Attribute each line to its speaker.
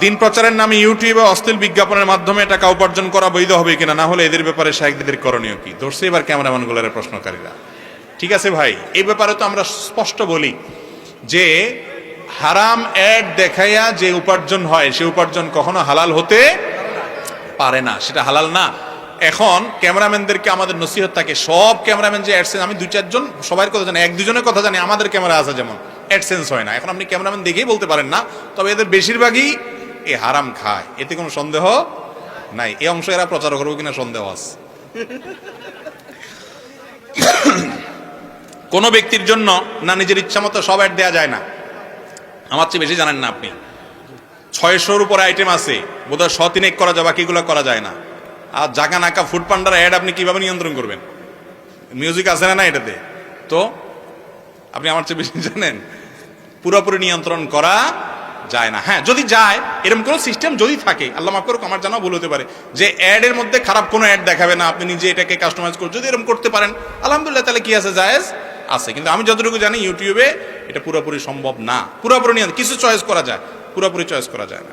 Speaker 1: দিন প্রচারের নামে ইউটিউবে অশ্লীল বিজ্ঞাপনের মাধ্যমে টাকা উপার্জন করা বৈধ হবে কিনা না হলে এদের ব্যাপারে শাহেকদের করণীয় কি? ধরছে এবার ক্যামেরাম্যানগুলোর প্রশ্নকারীরা। ঠিক আছে ভাই এই ব্যাপারে তো আমরা স্পষ্ট বলি যে হারাম অ্যাড দেখাইয়া যে উপার্জন হয়, সে উপার্জন কখনো হালাল হতে পারে না। সেটা হালাল না। এখন ক্যামেরাম্যানদেরকে আমাদের নসিহত থাকে। সব ক্যামেরাম্যান যে অ্যাডসেন্স আমি দুই চারজন সবার কথা জানি, এক দুজনের কথা জানি, আমাদের ক্যামেরা আছে যেমন। অ্যাডসেন্স হয় না। এখন আপনি ক্যামেরাম্যান দেখেই বলতে পারেন না, তবে এদের বেশিরভাগই এ হারাম খায়। এতে কোনো সন্দেহ নাই। এ অংশ এরা প্রচার করব কিনা সন্দেহ আছে। কোনো ব্যক্তির জন্য না নিজের ইচ্ছা মতো সব অ্যাড দেওয়া যায় না। আমার চেয়ে বেশি জানেন না আপনি। ছয়শোর উপরে আইটেম আছে। বোধহয় শ তিনেক করা যায়, বাকিগুলো করা যায় না। আর জাগা নাকা ফুড পান্ডার অ্যাড আপনি কীভাবে নিয়ন্ত্রণ করবেন? মিউজিক আছে না না এটাতে? তো আপনি আমার চেয়ে বেশি জানেন। পুরোপুরি নিয়ন্ত্রণ করা যায় না। হ্যাঁ যদি যায়, এরকম কোনো সিস্টেম যদি থাকে, আল্লাহ মাফ করুক, আমার জানাও ভুল হতে পারে। যে অ্যাডের মধ্যে খারাপ কোনো অ্যাড দেখাবে না, আপনি নিজে এটাকে কাস্টমাইজ করে যদি এরকম করতে পারেন, আলহামদুলিল্লাহ, তাহলে কি আছে? জায়েজ আছে। কিন্তু আমি যতটুকু জানি ইউটিউবে এটা পুরোপুরি সম্ভব না। পুরোপুরি নিয়ন্ত্রণ কিছু চয়েস করা যায়, পুরোপুরি চয়েস করা যায় না।